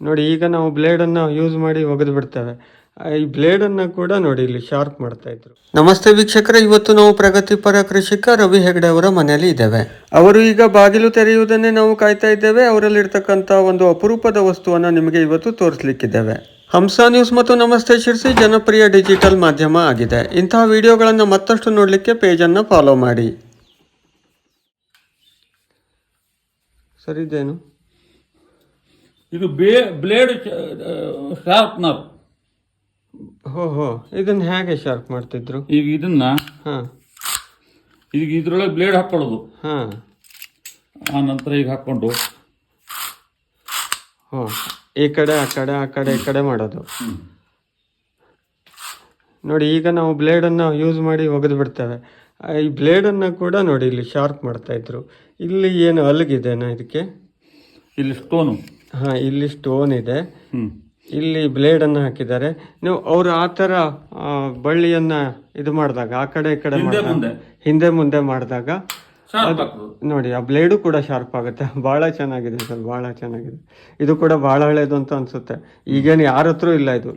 ನೋಡಿ ಈಗ ನಾವು ಬ್ಲೇಡನ್ನು ಯೂಸ್ ಮಾಡಿ ಒಗೆದು ಬಿಡ್ತೇವೆ. ಈ ಬ್ಲೇಡನ್ನು ಕೂಡ ನೋಡಿ ಇಲ್ಲಿ ಶಾರ್ಪ್ ಮಾಡ್ತಾ ಇದ್ರು. ನಮಸ್ತೆ ವೀಕ್ಷಕರ ಇವತ್ತು ನಾವು ಪ್ರಗತಿಪರ ಕೃಷಿಕ ರವಿ ಹೆಗಡೆ ಅವರ ಮನೆಯಲ್ಲಿ ಇದ್ದೇವೆ. ಅವರು ಈಗ ಬಾಗಿಲು ತೆರೆಯುವುದನ್ನೇ ನಾವು ಕಾಯ್ತಾ ಇದ್ದೇವೆ. ಅವರಲ್ಲಿರ್ತಕ್ಕಂಥ ಒಂದು ಅಪರೂಪದ ವಸ್ತುವನ್ನು ನಿಮಗೆ ಇವತ್ತು ತೋರಿಸ್ಲಿಕ್ಕಿದ್ದೇವೆ. ಹಂಸ ನ್ಯೂಸ್ ಮತ್ತು ನಮಸ್ತೆ ಶಿರ್ಸಿ ಜನಪ್ರಿಯ ಡಿಜಿಟಲ್ ಮಾಧ್ಯಮ ಆಗಿದೆ. ಇಂತಹ ವಿಡಿಯೋಗಳನ್ನು ಮತ್ತಷ್ಟು ನೋಡಲಿಕ್ಕೆ ಪೇಜನ್ನು ಫಾಲೋ ಮಾಡಿ. ಸರಿ ಇದೇನು? ಇದು ಬೇ ಬ್ಲೇಡ್ ಶಾರ್ಪ್ನರ್ ಹೋ ಹೋ ಇದನ್ನ ಹೇಗೆ ಶಾರ್ಪ್ ಮಾಡ್ತಿದ್ರು? ಈಗ ಇದನ್ನ ಹಾಂ. ಈಗ ಇದ್ರೊಳಗೆ ಬ್ಲೇಡ್ ಹಾಕೊಳ್ಳೋದು. ಹಾಂ. ಆ ನಂತರ ಈಗ ಹಾಕೊಂಡು ಹೋ ಈ ಕಡೆ ಆ ಕಡೆ ಆ ಕಡೆ ಈ ಕಡೆ ಮಾಡೋದು. ನೋಡಿ ಈಗ ನಾವು ಬ್ಲೇಡನ್ನು ಯೂಸ್ ಮಾಡಿ ಒಗೆದು ಬಿಡ್ತೇವೆ. ಈ ಬ್ಲೇಡನ್ನು ಕೂಡ ನೋಡಿ ಇಲ್ಲಿ ಶಾರ್ಪ್ ಮಾಡ್ತಾ ಇದ್ರು. ಇಲ್ಲಿ ಏನು ಅಲಗಿದೆನಾ ಇದಕ್ಕೆ? ಇಲ್ಲಿ ಸ್ಟೋನು ಹಾಂ ಇಲ್ಲಿ ಸ್ಟೋನ್ ಇದೆ. ಇಲ್ಲಿ ಬ್ಲೇಡ್ ಅನ್ನ ಹಾಕಿದ್ದಾರೆ. ನೀವು ಅವರು ಆತರ ಬಳ್ಳಿಯನ್ನ ಇದು ಮಾಡಿದಾಗ ಆ ಕಡೆ ಈ ಕಡೆ ಹಿಂದೆ ಮಾಡಿದಾಗ ಮುಂದೆ. ಹಿಂದೆ ಮುಂದೆ ಮಾಡಿದಾಗ ನೋಡಿ ಆ ಬ್ಲೇಡು ಕೂಡ ಶಾರ್ಪ್ ಆಗುತ್ತೆ. ಬಹಳ ಚೆನ್ನಾಗಿದೆ ಸರ್ ಬಹಳ ಚೆನ್ನಾಗಿದೆ. ಇದು ಕೂಡ ಬಹಳ ಹಳೇದು ಅಂತ ಅನ್ಸುತ್ತೆ. ಈಗೇನು ಯಾರ ಹತ್ರ ಇಲ್ಲ ಇದು.